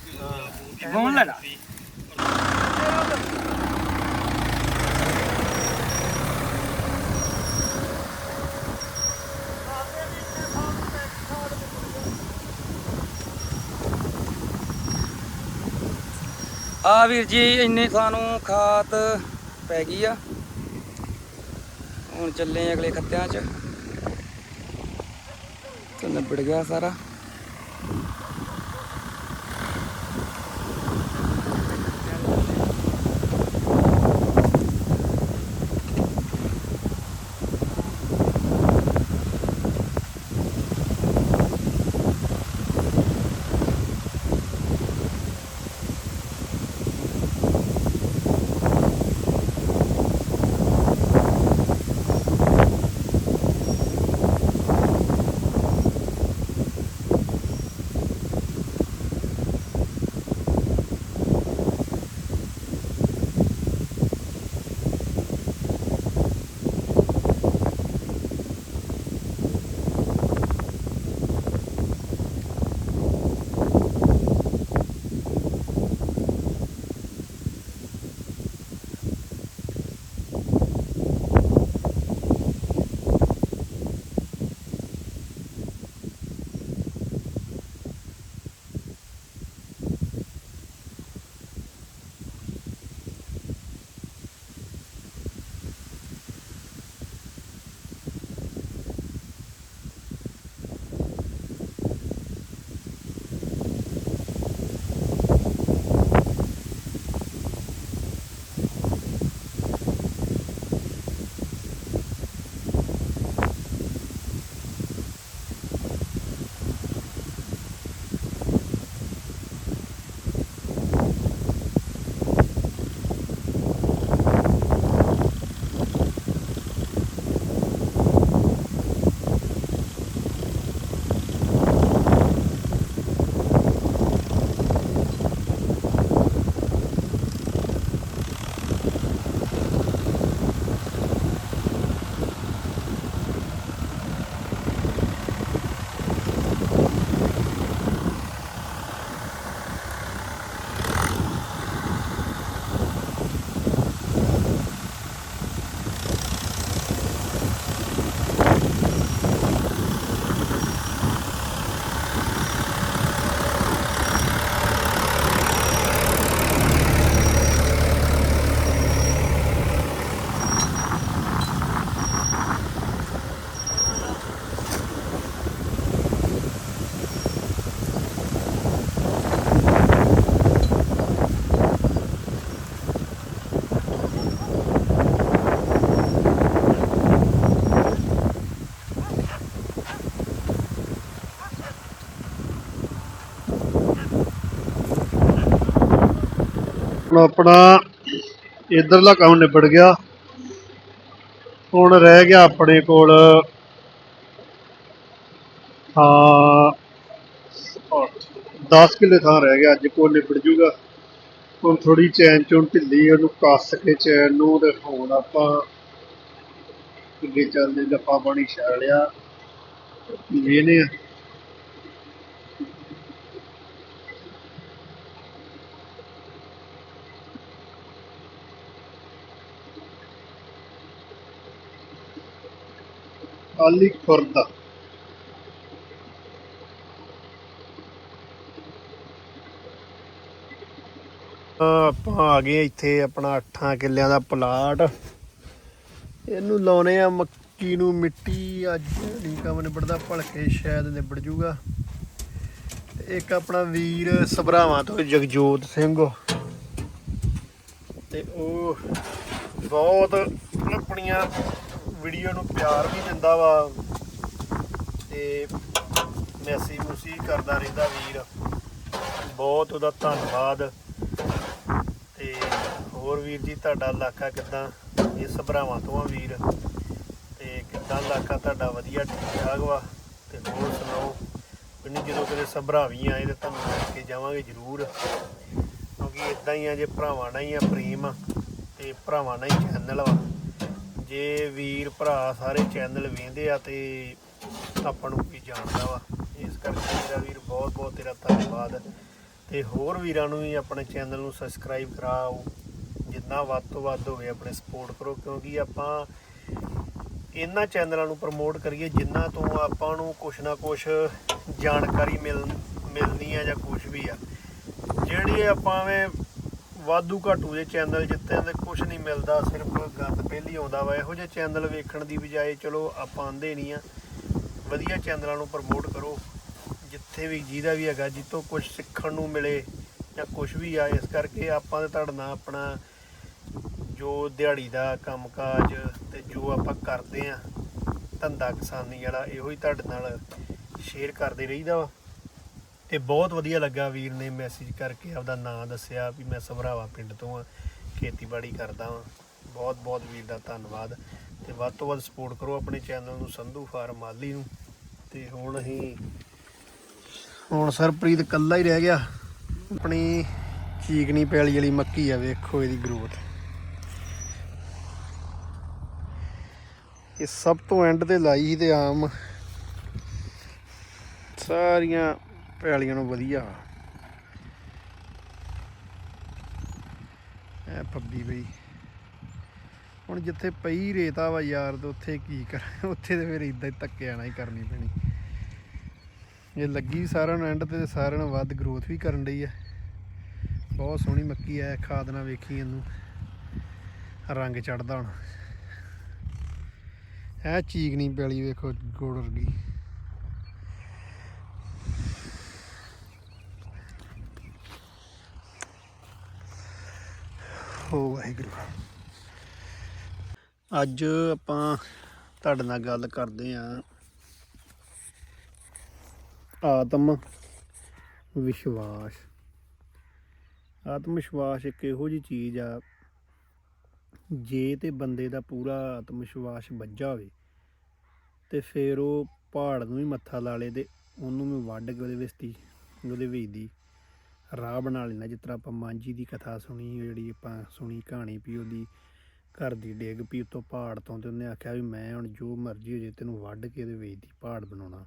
ਗੁਣ ਲੈ ਆ ਵੀਰ ਜੀ, ਇੰਨੇ ਸਾਨੂੰ ਖਾਤ ਪੈ ਗਈ ਆ। ਹੁਣ ਚੱਲੇ ਅਗਲੇ ਖੱਤਿਆਂ 'ਚ। ਤੇ ਨਿਬੜ ਗਿਆ ਸਾਰਾ। ਹੁਣ ਆਪਣਾ ਇਧਰਲਾ ਕੰਮ ਨਿਬੜ ਗਿਆ। ਹੁਣ ਰਹਿ ਗਿਆ ਆਪਣੇ ਕੋਲ। ਹਾਂ 10 ਕਿੱਲੇ ਥਾਂ ਰਹਿ ਗਿਆ, ਅੱਜ ਕੋਲ ਨਿਬੜ ਜੂਗਾ। ਹੁਣ ਥੋੜੀ ਚੈਨ ਚੁਣ ਢਿੱਲੀ ਉਹਨੂੰ ਕੱਸ ਕੇ ਚੈਨ ਨੂੰ ਤੇ ਹੁਣ ਆਪਾਂ ਅੱਗੇ ਚੱਲਦੇ ਗੱਪਾ ਪਾਣੀ ਛਾ ਜਿਹਨੇ ਵੇਨੇ ਖੁਰਦ। ਆਪਾਂ ਆ ਗਏ ਇੱਥੇ ਆਪਣਾ 8 ਕਿੱਲਿਆਂ ਦਾ ਪਲਾਟ। ਇਹਨੂੰ ਲਾਉਨੇ ਆ ਮੱਕੀ ਨੂੰ ਮਿੱਟੀ, ਅੱਜ ਨਹੀਂ ਕੰਮ ਨਿਬੜਦਾ, ਭਲਕੇ ਸ਼ਾਇਦ ਨਿਬੜ ਜੂਗਾ। ਇੱਕ ਆਪਣਾ ਵੀਰ ਸਭਰਾਵਾਂ ਤੋਂ, ਜਗਜੋਤ ਸਿੰਘ। ਤੇ ਉਹ ਬਹੁਤ ਆਪਣੀਆਂ ਵੀਡੀਓ ਨੂੰ ਪਿਆਰ ਵੀ ਦਿੰਦਾ ਵਾ ਤੇ ਮੈਸੇਜ ਮੂਸੀ ਕਰਦਾ ਰਹਿੰਦਾ ਵੀਰ। ਬਹੁਤ ਉਹਦਾ ਧੰਨਵਾਦ। ਤੇ ਹੋਰ ਵੀਰ ਜੀ, ਤੁਹਾਡਾ ਇਲਾਕਾ ਕਿਦਾਂ? ਇਹ ਸਭਰਾਵਾਂ ਤੋਂ ਆ ਵੀਰ। ਤੇ ਕਿਦਾਂ ਇਲਾਕਾ ਤੁਹਾਡਾ ਵਧੀਆ ਠੀਕ ਠਾਕ ਵਾ? ਤੇ ਹੋਰ ਸੁਣਾਓ? ਪਿੰਡ ਜਦੋਂ ਕਦੇ ਸਭਰਾਵੀ ਆਏ ਤੇ ਤੁਹਾਨੂੰ ਲੈ ਕੇ ਜਾਵਾਂਗੇ ਜ਼ਰੂਰ। ਕਿਉਂਕਿ ਇਦਾਂ ਹੀ ਆ, ਜੇ ਭਰਾਵਾਂ ਨਾਲ ਹੀ ਆ ਪ੍ਰੇਮ ਤੇ ਭਰਾਵਾਂ ਨਾਲ ਹੀ ਚੈਨਲ ਵਾ। ਜੇ ਵੀਰ ਭਰਾ ਸਾਰੇ ਚੈਨਲ ਵੇਖਦੇ ਆ ਤੇ ਆਪਾਂ ਨੂੰ ਵੀ ਜਾਣਦਾ ਵਾ, ਇਸ ਕਰਕੇ ਮੇਰਾ ਵੀਰ ਬਹੁਤ ਬਹੁਤ ਤੇਰਾ ਧੰਨਵਾਦ। ਤੇ ਹੋਰ ਵੀਰਾਂ ਨੂੰ ਵੀ ਆਪਣੇ ਚੈਨਲ ਨੂੰ ਸਬਸਕ੍ਰਾਈਬ ਕਰਾਓ, ਜਿੰਨਾ ਵੱਧ ਤੋਂ ਵੱਧ ਹੋਵੇ ਆਪਣੇ ਸਪੋਰਟ ਕਰੋ, ਕਿਉਂਕਿ ਆਪਾਂ ਇਹਨਾਂ ਚੈਨਲਾਂ ਨੂੰ ਪ੍ਰਮੋਟ ਕਰੀਏ ਜਿੰਨਾ ਤੋਂ ਆਪਾਂ ਨੂੰ ਕੁਛ ਨਾ ਕੁਛ ਜਾਣਕਾਰੀ ਮਿਲ, ਮਿਲਣੀ ਆ ਜਾਂ ਕੁਛ ਵੀ ਆ। ਜਿਹੜੀ ਆਪਾਂ ਐਵੇਂ ਵਾਧੂ ਘਾਟੂ ਦੇ ਚੈਨਲ ਜਿੱਤੇ ਤੇ ਕੁਝ ਨਹੀਂ ਮਿਲਦਾ, ਸਿਰਫ ਗੰਦ ਪਹਿਲੀ ਆਉਂਦਾ ਵਾ। ਇਹੋ ਜਿਹੇ ਚੈਨਲ ਵੇਖਣ ਦੀ ਬਜਾਏ ਚਲੋ ਆਪਾਂ ਆਂਦੇ ਨਹੀਂ ਆ। ਵਧੀਆ ਚੈਨਲਾਂ ਨੂੰ ਪ੍ਰਮੋਟ ਕਰੋ। ਜਿੱਥੇ ਵੀ ਜਿਹਦਾ ਵੀ ਹੈਗਾ ਜਿੱਤੋਂ ਕੁਝ ਸਿੱਖਣ ਨੂੰ ਮਿਲੇ ਜਾਂ ਕੁਝ ਵੀ ਆ, ਇਸ ਕਰਕੇ ਆਪਾਂ ਤੇ ਤੁਹਾਡੇ ਨਾਲ ਆਪਣਾ ਜੋ ਦਿਹਾੜੀ ਦਾ ਕੰਮਕਾਜ ਤੇ ਜੋ ਆਪਾਂ ਕਰਦੇ ਆ, ਧੰਦਾ ਕਿਸਾਨੀ ਵਾਲਾ, ਇਹੋ ਹੀ ਤੁਹਾਡੇ ਨਾਲ ਸ਼ੇਅਰ ਕਰਦੇ ਰਹੀਦਾ ਵਾ। ਤੇ ਬਹੁਤ ਵਧੀਆ ਲੱਗਾ ਵੀਰ ਨੇ ਮੈਸੇਜ ਕਰਕੇ, ਆਪਦਾ ਨਾਮ ਦੱਸਿਆ ਵੀ ਮੈਂ ਸਭਰਾਵਾ ਪਿੰਡ ਤੋਂ ਆ, ਖੇਤੀਬਾੜੀ ਕਰਦਾ ਵਾਂ। ਬਹੁਤ ਬਹੁਤ ਵੀਰ ਦਾ ਧੰਨਵਾਦ। ਤੇ ਵੱਧ ਤੋਂ ਵੱਧ ਸਪੋਰਟ ਕਰੋ ਆਪਣੇ ਚੈਨਲ ਨੂੰ, ਸੰਧੂ ਫਾਰਮ ਮਾਲੀ ਨੂੰ। ਤੇ ਹੁਣ ਅਸੀਂ, ਹੁਣ ਸਰਪ੍ਰੀਤ ਕੱਲਾ ਹੀ ਰਹਿ ਗਿਆ। ਆਪਣੀ ਚੀਕਣੀ ਪੈਲੀ ਵਾਲੀ ਮੱਕੀ ਆ, ਵੇਖੋ ਇਹਦੀ ਗਰੋਥ ਇਹ ਸਭ ਤੋਂ ਐਂਡ ਤੇ ਲਾਈ ਸੀ ਤੇ ਆਮ। ਸਾਰੀਆਂ ਪੈਲੀਆਂ ਨੂੰ ਵਧੀਆ। ਐ ਪੱਬੀ ਬਈ। ਹੁਣ ਜਿੱਥੇ ਪਈ ਰੇਤਾ ਵਾ ਯਾਰ, ਤੇ ਉੱਥੇ ਕੀ ਕਰ? ਉੱਥੇ ਤੇ ਫਿਰ ਇਦਾਂ ਹੀ ਧੱਕੇ ਆਣਾ ਹੀ ਕਰਨੀ ਪੈਣੀ। ਇਹ ਲੱਗੀ ਸਾਰਿਆਂ ਨੂੰ ਐਂਡ ਤੇ ਸਾਰਿਆਂ ਨੂੰ ਵੱਧ ਗਰੋਥ ਵੀ ਕਰਨ ਡਈ ਆ। ਬਹੁਤ ਸੋਹਣੀ ਮੱਕੀ ਐ ਖਾਦ ਨਾਲ ਵੇਖੀ ਇਹਨੂੰ। ਰੰਗ ਚੜਦਾ ਹੁਣ। ਐ ਚੀਕ ਨਹੀਂ ਪੈਲੀ ਵੇਖੋ, ਗੋੜ ਵਰਗੀ। ਹੋ ਵਾਹਿਗੁਰੂ। ਅੱਜ ਆਪਾਂ ਤੁਹਾਡੇ ਨਾਲ ਗੱਲ ਕਰਦੇ ਆਂ ਆਤਮ ਵਿਸ਼ਵਾਸ। ਆਤਮ ਵਿਸ਼ਵਾਸ ਇੱਕ ਇਹੋ ਜੀ ਚੀਜ਼ ਆ, ਜੇ ਤੇ ਬੰਦੇ ਦਾ ਪੂਰਾ ਆਤਮ ਵਿਸ਼ਵਾਸ ਵੱਜਾ ਹੋਵੇ ਤੇ ਫਿਰ ਉਹ ਪਹਾੜ ਨੂੰ ਵੀ ਮੱਥਾ ਲਾ ਲੇ ਤੇ ਉਹਨੂੰ ਵੀ ਵੱਢ ਕੇ ਉਹਦੇ ਵਿੱਚ ਦੀ, ਉਹਦੇ ਵਿੱਚ ਦੀ। ਰਾਹ ਬਣਾ ਲੈਣਾ ਜਿਸ ਤਰ੍ਹਾਂ ਆਪਾਂ ਮਾਂਜੀ ਦੀ ਕਥਾ ਸੁਣੀ ਜਿਹੜੀ ਆਪਾਂ ਸੁਣੀ ਕਹਾਣੀ ਵੀ ਉਹਦੀ ਘਰ ਦੀ ਡਿੱਗ ਪਈ ਉੱਤੋਂ ਪਹਾੜ ਤੋਂ ਤੇ ਉਹਨੇ ਆਖਿਆ ਵੀ ਮੈਂ ਹੁਣ ਜੋ ਮਰਜ਼ੀ ਹੋ ਜੇ ਤੈਨੂੰ ਵੱਢ ਕੇ ਉਹਦੇ ਵੇਚਦੀ ਪਹਾੜ ਬਣਾਉਣਾ।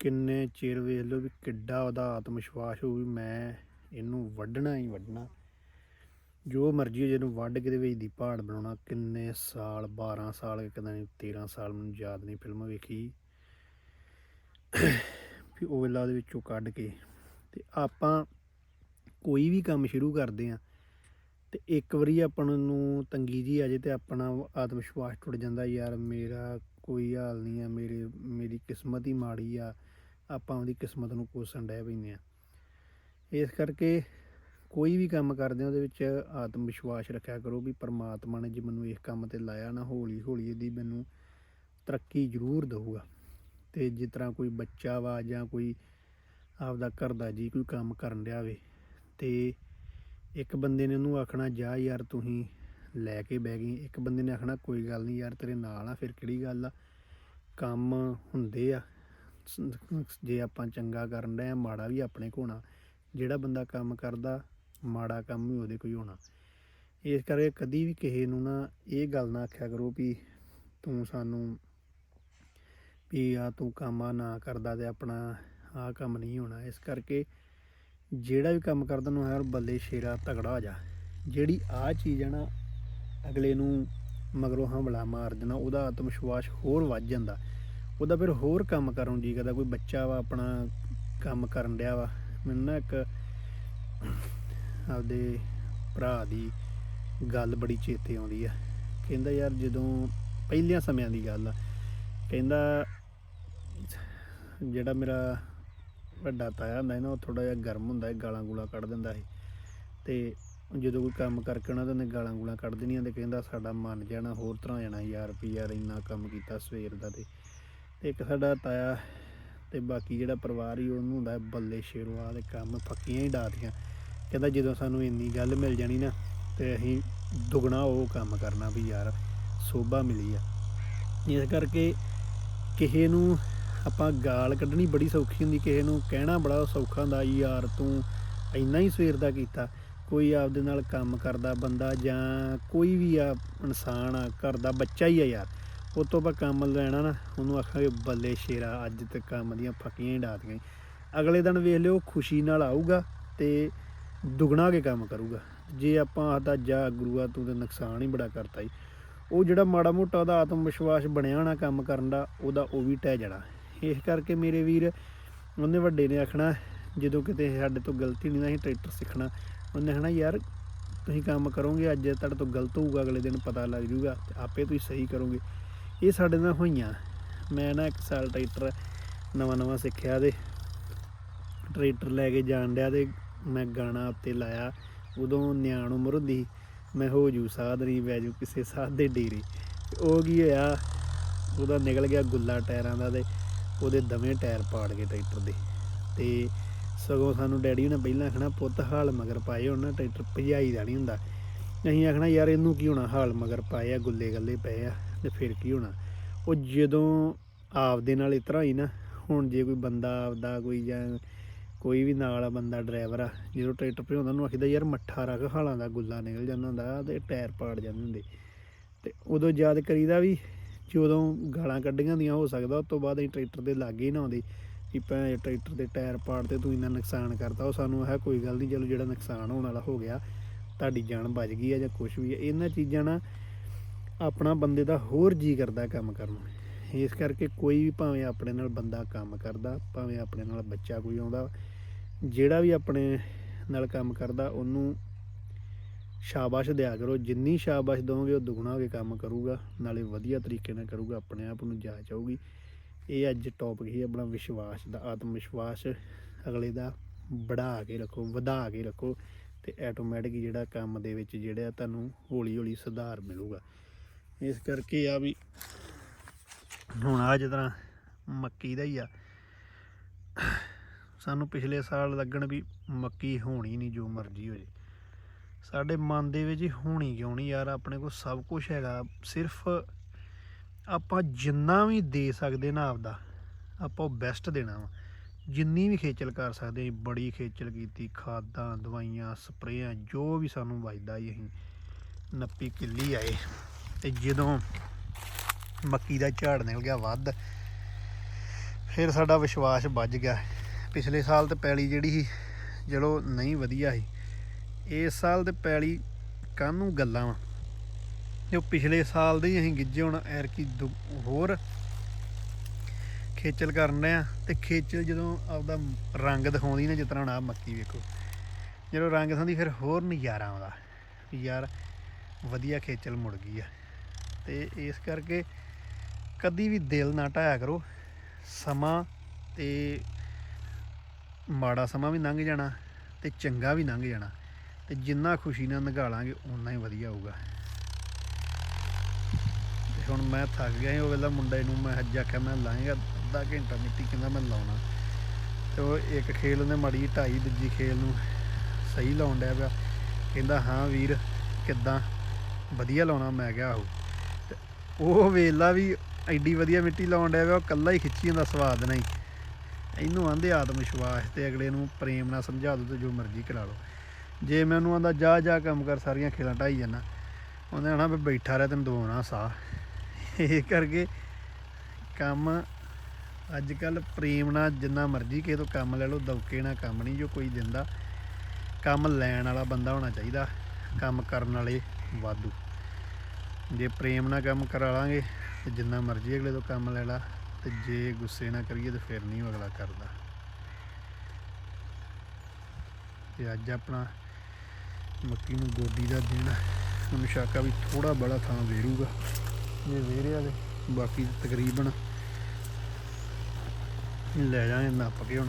ਕਿੰਨੇ ਚਿਰ ਵੇਖ ਲਓ ਵੀ ਕਿੱਡਾ ਉਹਦਾ ਆਤਮ ਵਿਸ਼ਵਾਸ ਹੋਊ ਵੀ ਮੈਂ ਇਹਨੂੰ ਵੱਢਣਾ ਹੀ ਵੱਢਣਾ। ਜੋ ਮਰਜ਼ੀ ਹੋ ਜੇ ਇਹਨੂੰ ਵੱਢ ਕੇ ਦੇ ਵਿੱਚ ਦੀ ਪਹਾੜ ਬਣਾਉਣਾ। ਕਿੰਨੇ ਸਾਲ 12 ਸਾਲ ਕਿਦਾਂ ਨਹੀਂ 13 ਸਾਲ ਮੈਨੂੰ ਯਾਦ ਨਹੀਂ ਫਿਲਮ ਵੇਖੀ। ਵੀ ਉਹ ਵੇਲਾ ਦੇ ਵਿੱਚੋਂ ਕੱਢ ਕੇ ਤੇ ਆਪਾਂ ਕੋਈ ਵੀ ਕੰਮ ਸ਼ੁਰੂ ਕਰਦੇ ਆ ਤੇ ਇੱਕ ਵਾਰੀ ਆਪਾਂ ਨੂੰ ਤੰਗੀ ਜੀ ਆ ਜੇ ਤੇ ਆਪਣਾ ਆਤਮ ਵਿਸ਼ਵਾਸ ਟੁੱਟ ਜਾਂਦਾ, ਯਾਰ ਮੇਰਾ ਕੋਈ ਹਾਲ ਨਹੀਂ ਆ, ਮੇਰੇ, ਮੇਰੀ ਕਿਸਮਤ ਹੀ ਮਾੜੀ ਆ। ਆਪਾਂ ਉਹਦੀ ਕਿਸਮਤ ਨੂੰ ਕੋਸਣ ਡੈ ਪੈਂਦੇ ਆ ਇਸ ਕਰਕੇ ਕੋਈ ਵੀ ਕੰਮ ਕਰਦੇ ਆ ਉਹਦੇ ਵਿੱਚ ਆਤਮ ਵਿਸ਼ਵਾਸ ਰੱਖਿਆ ਕਰੋ ਵੀ ਪਰਮਾਤਮਾ ਨੇ ਜੇ ਮੈਨੂੰ ਇਸ ਕੰਮ ਤੇ ਲਾਇਆ ਨਾ ਹੌਲੀ ਹੌਲੀ ਇਹਦੀ ਮੈਨੂੰ ਤਰੱਕੀ ਜ਼ਰੂਰ ਦੇਊਗਾ। ਤੇ ਜਿਸ ਤਰ੍ਹਾਂ ਕੋਈ ਬੱਚਾ ਵਾ ਜਾਂ ਕੋਈ ਆਪਦਾ ਘਰ ਦਾ ਜੀ ਕੋਈ ਕੰਮ ਕਰਨ ਡਿਆ ਵੇ ਤੇ ਇੱਕ ਬੰਦੇ ਨੇ ਉਹਨੂੰ ਆਖਣਾ, ਜਾ ਯਾਰ ਤੁਸੀਂ ਲੈ ਕੇ ਬਹਿ ਗਈ। ਇੱਕ ਬੰਦੇ ਨੇ ਆਖਣਾ, ਕੋਈ ਗੱਲ ਨਹੀਂ ਯਾਰ, ਤੇਰੇ ਨਾਲ ਆ, ਫਿਰ ਕਿਹੜੀ ਗੱਲ ਆ? ਕੰਮ ਹੁੰਦੇ ਆ। ਜੇ ਆਪਾਂ ਚੰਗਾ ਕਰਨ ਡਏ ਆ, ਮਾੜਾ ਵੀ ਆਪਣੇ ਕੋਲ ਹੋਣਾ। ਜਿਹੜਾ ਬੰਦਾ ਕੰਮ ਕਰਦਾ, ਮਾੜਾ ਕੰਮ ਵੀ ਉਹਦੇ ਕੋਈ ਹੋਣਾ। ਇਸ ਕਰਕੇ ਕਦੀ ਵੀ ਕਿਸੇ ਨੂੰ ਨਾ ਇਹ ਗੱਲ ਨਾ ਆਖਿਆ ਕਰੋ ਵੀ ਤੂੰ ਸਾਨੂੰ ਵੀ ਆ, ਤੂੰ ਕੰਮ ਆ ਨਾ ਕਰਦਾ ਤੇ ਆਪਣਾ ਆਹ ਕੰਮ ਨਹੀਂ ਹੋਣਾ। ਇਸ ਕਰਕੇ ਜਿਹੜਾ ਵੀ ਕੰਮ ਕਰਦਾ ਨੂੰ ਯਾਰ ਬੱਲੇ ਸ਼ੇਰਾ ਤਗੜਾ ਹੋ ਜਾ। ਜਿਹੜੀ ਆ ਚੀਜ਼ ਹੈ ਨਾ, ਅਗਲੇ ਨੂੰ ਮਗਰੋਂ ਹਮਲਾ ਮਾਰ ਦੇਣਾ, ਉਹਦਾ ਆਤਮ ਵਿਸ਼ਵਾਸ ਹੋਰ ਵੱਧ ਜਾਂਦਾ। ਉਹਦਾ ਫਿਰ ਹੋਰ ਕੰਮ ਕਰਨ ਜੀ ਕਰਦਾ, ਕੋਈ ਬੱਚਾ ਵਾ, ਆਪਣਾ ਕੰਮ ਕਰਨ ਡਿਆ ਵਾ। ਮੈਨੂੰ ਨਾ ਇੱਕ ਆਪਦੇ ਭਰਾ ਦੀ ਗੱਲ ਬੜੀ ਚੇਤੇ ਆਉਂਦੀ ਆ। ਕਹਿੰਦਾ, ਯਾਰ ਜਦੋਂ ਪਹਿਲਿਆਂ ਸਮਿਆਂ ਦੀ ਗੱਲ ਆ, ਕਹਿੰਦਾ, ਜਿਹੜਾ ਮੇਰਾ ਵੱਡਾ ਤਾਇਆ ਹੁੰਦਾ ਸੀ ਨਾ, ਉਹ ਥੋੜਾ ਜਿਹਾ ਗਰਮ ਹੁੰਦਾ ਹੈ ਗਾਲਾਂ ਗੂਲਾਂ ਕੱਢ ਦਿੰਦਾ ਸੀ। ਤੇ ਜਦੋਂ ਕੋਈ ਕੰਮ ਕਰਕੇ ਉਹਨਾਂ ਦੇ ਉਹਨੇ ਗਾਲਾਂ ਗੂਲਾਂ ਕੱਢ ਦੇਣੀਆਂ ਤੇ ਕਹਿੰਦਾ ਸਾਡਾ ਮਨ ਜਾਣਾ ਹੋਰ ਤਰ੍ਹਾਂ ਜਾਣਾ ਯਾਰ ਵੀ ਯਾਰ ਇੰਨਾ ਕੰਮ ਕੀਤਾ ਸਵੇਰ ਦਾ ਤੇ। ਤੇ ਇੱਕ ਸਾਡਾ ਤਾਇਆ ਤੇ ਬਾਕੀ ਜਿਹੜਾ ਪਰਿਵਾਰ ਹੀ ਉਹਨੂੰ ਹੁੰਦਾ ਬੱਲੇ ਸ਼ੇਰਵਾ ਦੇ ਕੰਮ ਫੱਕੀਆਂ ਹੀ ਡਾਤੀਆਂ ਕਹਿੰਦਾ ਜਦੋਂ ਸਾਨੂੰ ਇੰਨੀ ਗੱਲ ਮਿਲ ਜਾਣੀ ਨਾ, ਤੇ ਅਸੀਂ ਦੁੱਗਣਾ ਉਹ ਕੰਮ ਕਰਨਾ ਵੀ ਯਾਰ, ਸੋਭਾ ਮਿਲੀ ਆ। ਇਸ ਕਰਕੇ ਕਿਸੇ ਨੂੰ ਆਪਾਂ ਗਾਲ ਕੱਢਣੀ ਬੜੀ ਸੌਖੀ ਹੁੰਦੀ, ਕਿਸੇ ਨੂੰ ਕਹਿਣਾ ਬੜਾ ਸੌਖਾ ਹੁੰਦਾ ਯਾਰ ਤੂੰ ਇੰਨਾ ਹੀ ਸਵੇਰ ਦਾ ਕੀਤਾ। ਕੋਈ ਆਪਦੇ ਨਾਲ ਕੰਮ ਕਰਦਾ ਬੰਦਾ ਜਾਂ ਕੋਈ ਵੀ ਆ ਇਨਸਾਨ ਆ, ਘਰ ਦਾ ਬੱਚਾ ਹੀ ਆ ਯਾਰ, ਉਹ ਤੋਂ ਆਪਾਂ ਕੰਮ ਲੈਣਾ ਨਾ, ਉਹਨੂੰ ਆਖਾਂਗੇ ਬੱਲੇ ਸ਼ੇਰਾ, ਅੱਜ ਤੇ ਕੰਮ ਦੀਆਂ ਫੱਕੀਆਂ ਹੀ ਡਾਤੀਆਂ ਈ। ਅਗਲੇ ਦਿਨ ਵੇਖ ਲਿਓ, ਖੁਸ਼ੀ ਨਾਲ ਆਊਗਾ ਤੇ ਦੁੱਗਣਾ ਕੇ ਕੰਮ ਕਰੂਗਾ। ਜੇ ਆਪਾਂ ਆਦਾ ਜਾ ਗੁਰੂਆ, ਤੂੰ ਤੇ ਨੁਕਸਾਨ ਹੀ ਬੜਾ ਕਰਤਾ ਈ ਉਹ ਜਿਹੜਾ ਮਾੜਾ ਮੋਟਾ ਉਹਦਾ ਆਤਮ ਵਿਸ਼ਵਾਸ ਬਣਿਆ ਹੋਣਾ ਕੰਮ ਕਰਨ ਦਾ, ਉਹਦਾ ਉਹ ਵੀ ਟਹਿ ਜਾਣਾ। ਇਸ ਕਰਕੇ ਮੇਰੇ ਵੀਰ ਉਹਨੇ ਵੱਡੇ ਨੇ ਆਖਣਾ, ਜਦੋਂ ਕਿਤੇ ਸਾਡੇ ਤੋਂ ਗਲਤੀ ਨਹੀਂ ਨਾ ਅਸੀਂ ਟਰੈਕਟਰ ਸਿੱਖਣਾ। ਉਹਨੇ ਆਖਣਾ, ਯਾਰ, ਤੁਸੀਂ ਕੰਮ ਕਰੋਗੇ, ਅੱਜ ਤੁਹਾਡੇ ਤੋਂ ਗਲਤ ਹੋਊਗਾ, ਅਗਲੇ ਦਿਨ ਪਤਾ ਲੱਗ ਜਾਊਗਾ ਤੇ ਆਪੇ ਤੁਸੀਂ ਸਹੀ ਕਰੋਗੇ। ਇਹ ਸਾਡੇ ਨਾਲ ਹੋਈਆਂ। ਮੈਂ ਨਾ ਇੱਕ ਸਾਲ ਟਰੈਕਟਰ ਨਵਾਂ ਨਵਾਂ ਸਿੱਖਿਆ ਤੇ ਟਰੈਕਟਰ ਲੈ ਕੇ ਜਾਣ ਡਿਆ ਤੇ ਮੈਂ ਗਾਣਾ ਉੱਤੇ ਲਾਇਆ। ਉਦੋਂ ਨਿਆਣ ਉਮਰ ਹੁੰਦੀ ਸੀ। ਮੈਂ ਹੋ ਜੂ ਸਾਧ ਨਹੀਂ ਵੈਜੂ ਕਿਸੇ ਸਾਧ ਦੇ ਡੇਰੇ। ਉਹ ਕੀ ਹੋਇਆ, ਉਹਦਾ ਨਿਕਲ ਗਿਆ ਗੁੱਲਾ ਟਾਇਰਾਂ ਦਾ ਤੇ ਉਹਦੇ ਦਵੇਂ ਟਾਇਰ ਪਾੜ ਗਏ ਟਰੈਕਟਰ ਦੇ। ਤੇ ਸਗੋਂ ਸਾਨੂੰ ਡੈਡੀ ਨੇ ਪਹਿਲਾਂ ਆਖਣਾ, ਪੁੱਤ, ਹਾਲ ਮਗਰ ਪਾਏ ਹੁਣ ਨਾ, ਟਰੈਕਟਰ ਭਜਾਈ ਦਾ ਨਹੀਂ ਹੁੰਦਾ। ਅਸੀਂ ਆਖਣਾ, ਯਾਰ, ਇਹਨੂੰ ਕੀ ਹੋਣਾ? ਹਾਲ ਮਗਰ ਪਾਏ ਆ, ਗੁੱਲੇ ਗੱਲੇ ਪਏ ਆ, ਤੇ ਫਿਰ ਕੀ ਹੋਣਾ? ਉਹ ਜਦੋਂ ਆਪਦੇ ਨਾਲ ਇਸ ਤਰ੍ਹਾਂ ਹੀ ਨਾ, ਹੁਣ ਜੇ ਕੋਈ ਬੰਦਾ ਆਪਦਾ ਕੋਈ ਜਾਂ ਕੋਈ ਵੀ ਨਾਲ ਬੰਦਾ, ਡਰਾਈਵਰ ਆ, ਜਦੋਂ ਟਰੈਕਟਰ ਭਜਾਉਂਦਾ, ਉਹਨੂੰ ਆਖੀਦਾ, ਯਾਰ, ਮੱਠਾ ਰੱਖ, ਹਾਲਾਂ ਦਾ ਗੁੱਲਾ ਨਿਕਲ ਜਾਂਦਾ ਹੁੰਦਾ, ਤੇ ਟਾਇਰ ਪਾੜ ਜਾਂਦੇ ਹੁੰਦੇ। ਤੇ ਉਦੋਂ ਯਾਦ ਕਰੀਦਾ ਵੀ ਜਦੋਂ ਗਾਲਾਂ ਕੱਢੀਆਂ ਹੁੰਦੀਆਂ ਹੋ ਸਕਦਾ, ਉਸ ਤੋਂ ਬਾਅਦ ਅਸੀਂ ਟਰੈਕਟਰ ਦੇ ਲਾਗੇ ਹੀ ਨਾ ਆਉਂਦੇ। ਵੀ ਭੈਣ ਟਰੈਕਟਰ ਦੇ ਟਾਇਰ ਪਾੜ ਤੇ ਤੂੰ ਇੰਨਾ ਨੁਕਸਾਨ ਕਰਤਾ, ਉਹ ਸਾਨੂੰ ਇਹ ਕੋਈ ਗੱਲ ਨਹੀਂ ਚਲੋ ਜਿਹੜਾ ਨੁਕਸਾਨ ਹੋਣ ਵਾਲਾ ਹੋ ਗਿਆ, ਤੁਹਾਡੀ ਜਾਨ ਬਚ ਗਈ ਆ ਜਾਂ ਕੁਝ ਵੀ ਆ। ਇਹਨਾਂ ਚੀਜ਼ਾਂ ਨਾਲ ਆਪਣਾ ਬੰਦੇ ਦਾ ਹੋਰ ਜੀ ਕਰਦਾ ਕੰਮ ਕਰਨ। ਇਸ ਕਰਕੇ ਕੋਈ ਵੀ ਭਾਵੇਂ ਆਪਣੇ ਨਾਲ ਬੰਦਾ ਕੰਮ ਕਰਦਾ, ਭਾਵੇਂ ਆਪਣੇ ਨਾਲ ਬੱਚਾ ਕੋਈ ਆਉਂਦਾ, ਜਿਹੜਾ ਵੀ ਆਪਣੇ ਨਾਲ ਕੰਮ ਕਰਦਾ, ਉਹਨੂੰ ਸ਼ਾਬਾਸ਼ ਦਿਆ ਕਰੋ, ਜਿੰਨੀ ਸ਼ਾਬਾਸ਼ ਦੋਗੇ ਉਹ ਦੁੱਗਣਾ ਹੋ ਕੇ ਕੰਮ ਕਰੂਗਾ, ਨਾਲੇ ਵਧੀਆ ਤਰੀਕੇ ਨਾਲ ਕਰੂਗਾ, ਆਪਣੇ ਆਪ ਨੂੰ ਜਾਚ ਆਊਗੀ। ਇਹ ਅੱਜ ਟੌਪਿਕ ਹੀ ਆਪਣਾ ਵਿਸ਼ਵਾਸ ਦਾ, ਆਤਮ ਵਿਸ਼ਵਾਸ ਅਗਲੇ ਦਾ ਵਧਾ ਕੇ ਰੱਖੋ, ਵਧਾ ਕੇ ਰੱਖੋ, ਤੇ ਆਟੋਮੈਟਿਕ ਜਿਹੜਾ ਕੰਮ ਦੇ ਵਿੱਚ ਜਿਹੜਾ ਤੁਹਾਨੂੰ ਹੌਲੀ ਹੌਲੀ ਸੁਧਾਰ ਮਿਲੂਗਾ। ਇਸ ਕਰਕੇ ਆ ਵੀ ਹੁਣ ਆ ਜਿਸ ਤਰ੍ਹਾਂ ਮੱਕੀ ਦਾ ਹੀ ਆ। ਸਾਨੂੰ ਪਿਛਲੇ ਸਾਲ ਲੱਗਣ ਵੀ ਮੱਕੀ ਹੋਣੀ ਨਹੀਂ ਜੋ ਮਰਜ਼ੀ ਹੋ ਜੇ ਸਾਡੇ ਮਨ ਦੇ ਵਿੱਚ ਹੋਣੀ ਕਿਉਂ ਨਹੀਂ ਯਾਰ? ਆਪਣੇ ਕੋਲ ਸਭ ਕੁਝ ਹੈਗਾ। ਸਿਰਫ ਆਪਾਂ ਜਿੰਨਾ ਵੀ ਦੇ ਸਕਦੇ ਨਾ ਆਪਦਾ, ਆਪਾਂ ਉਹ ਬੈਸਟ ਦੇਣਾ ਵਾ। ਜਿੰਨੀ ਵੀ ਖੇਚਲ ਕਰ ਸਕਦੇ ਬੜੀ ਖੇਚਲ ਕੀਤੀ, ਖਾਦਾਂ, ਦਵਾਈਆਂ, ਸਪਰੇਆਂ, ਜੋ ਵੀ ਸਾਨੂੰ ਵੱਜਦਾ ਹੀ ਅਸੀਂ ਨੱਪੀ ਕਿੱਲੀ ਆਏ। ਤੇ ਜਦੋਂ ਮੱਕੀ ਦਾ ਝਾੜ ਨਿਕਲ ਗਿਆ ਵੱਧ, ਫਿਰ ਸਾਡਾ ਵਿਸ਼ਵਾਸ ਵੱਜ ਗਿਆ। ਪਿਛਲੇ ਸਾਲ ਤੇ ਪੈਲੀ ਜਿਹੜੀ ਸੀ, ਚਲੋ ਨਹੀਂ ਵਧੀਆ ਸੀ। ਇਸ ਸਾਲ ਦੇ ਪੈਲੀ ਕਾਹਨੂੰ ਗੱਲਾਂ ਵਾ? ਜੋ ਪਿਛਲੇ ਸਾਲ ਦੇ ਅਸੀਂ ਗਿੱਜੇ ਹੁਣ ਐਰ ਕੀ ਹੋਰ ਖੇਚਲ ਕਰਨ ਰਹੇ ਆ ਤੇ ਖੇਚਲ ਜਦੋਂ ਆਪਦਾ ਰੰਗ ਦਿਖਾਉਂਦੀ ਨਾ, ਜਿਸ ਤਰ੍ਹਾਂ ਹੁਣ ਆਹ ਮੱਕੀ ਵੇਖੋ। ਜਦੋਂ ਰੰਗ ਦਿਖਾਉਂਦੀ, ਫਿਰ ਹੋਰ ਨਜ਼ਾਰਾ ਆਉਂਦਾ ਯਾਰ ਵਧੀਆ ਖੇਚਲ ਮੁੜ ਗਈ ਆ। ਤੇ ਇਸ ਕਰਕੇ ਕਦੀ ਵੀ ਦਿਲ ਨਾ ਢਾਇਆ ਕਰੋ। ਸਮਾਂ ਤੇ ਮਾੜਾ ਸਮਾਂ ਵੀ ਲੰਘ ਜਾਣਾ ਤੇ ਚੰਗਾ ਵੀ ਲੰਘ ਜਾਣਾ। ਤੇ ਜਿੰਨਾ ਖੁਸ਼ੀ ਨਾਲ ਨਗਾਲਾਂਗੇ, ਓਨਾ ਹੀ ਵਧੀਆ ਹੋਊਗਾ। ਤੇ ਹੁਣ ਮੈਂ ਥੱਕ ਗਿਆ ਸੀ, ਉਹ ਵੇਲਾ ਮੁੰਡੇ ਨੂੰ ਮੈਂ ਅੱਜ ਆਖਿਆ, ਮੈਂ ਲਾਏਗਾ ਅੱਧਾ ਘੰਟਾ ਮਿੱਟੀ ਕਹਿੰਦਾ ਮੈਂ ਲਾਉਣਾ। ਤੇ ਉਹ ਇੱਕ ਖੇਲ ਉਹਨੇ ਮੜੀ ਢਾਈ ਦੂਜੀ ਖੇਲ ਨੂੰ, ਸਹੀ ਲਾਉਣ ਡਿਆ ਪਿਆ। ਕਹਿੰਦਾ, ਹਾਂ ਵੀਰ, ਕਿੱਦਾਂ? ਵਧੀਆ ਲਾਉਣਾ। ਮੈਂ ਕਿਹਾ, ਆਹੋ। ਤੇ ਉਹ ਵੇਲਾ ਵੀ ਐਡੀ ਵਧੀਆ ਮਿੱਟੀ ਲਾਉਣ ਡਿਆ ਪਿਆ, ਉਹ ਕੱਲਾ ਹੀ ਖਿੱਚੀ ਜਾਂਦਾ ਸਵਾਦ ਨਹੀਂ ਇਹਨੂੰ ਆਂਦੇ ਆਤਮ ਵਿਸ਼ਵਾਸ ਤੇ ਅਗਲੇ ਨੂੰ ਪ੍ਰੇਮ ਨਾਲ ਸਮਝਾ ਦੋ ਤੇ ਜੋ ਮਰਜ਼ੀ ਕਰਾ ਲਓ। ਜੇ ਮੈਂ ਉਹਨੂੰ ਆਂਦਾ ਜਾ ਜਾ ਕੰਮ ਕਰ, ਸਾਰੀਆਂ ਖੇਲਾਂ ਢਾਈ ਜਾਣਾ ਉਹਨੇ ਆਣਾ ਵੀ ਬੈਠਾ ਰਹਿ, ਤੈਨੂੰ ਦਵਾਉਣਾ ਸਾਹ। ਇਹ ਕਰਕੇ ਕੰਮ ਅੱਜ ਕੱਲ ਪ੍ਰੇਮ ਨਾਲ ਜਿੰਨਾ ਮਰਜ਼ੀ ਕਿਸੇ ਤੋਂ ਕੰਮ ਲੈ ਲਓ, ਦੌਕੇ ਨਾਲ ਕੰਮ ਨਹੀਂ ਜੋ ਕੋਈ ਦਿੰਦਾ। ਕੰਮ ਲੈਣ ਵਾਲਾ ਬੰਦਾ ਹੋਣਾ ਚਾਹੀਦਾ, ਕੰਮ ਕਰਨ ਵਾਲੇ ਵਾਧੂ। ਜੇ ਪ੍ਰੇਮ ਨਾਲ ਕੰਮ ਕਰਾ ਲਾਂਗੇ, ਤੇ ਜਿੰਨਾ ਮਰਜ਼ੀ ਅਗਲੇ ਤੋਂ ਕੰਮ ਲੈ ਲਾ, ਤੇ ਜੇ ਗੁੱਸੇ ਨਾਲ ਕਰੀਏ, ਤੇ ਫਿਰ ਨਹੀਂ ਉਹ ਅਗਲਾ ਕਰਦਾ। ਤੇ ਅੱਜ ਆਪਣਾ ਮੱਕੀ ਨੂੰ ਗੋਡੀ ਦਾ ਦੇਣਾ। ਉਹਨੂੰ ਸ਼ੱਕ ਆ ਵੀ ਥੋੜਾ ਬੜਾ ਥਾਂ ਵੇਰੂਗਾ। ਜੇ ਵੇਰਿਆ ਦੇ ਬਾਕੀ ਤਕਰੀਬਨ ਲੈ ਜਾਣੇ ਨੱਪ ਕੇ ਹੁਣ।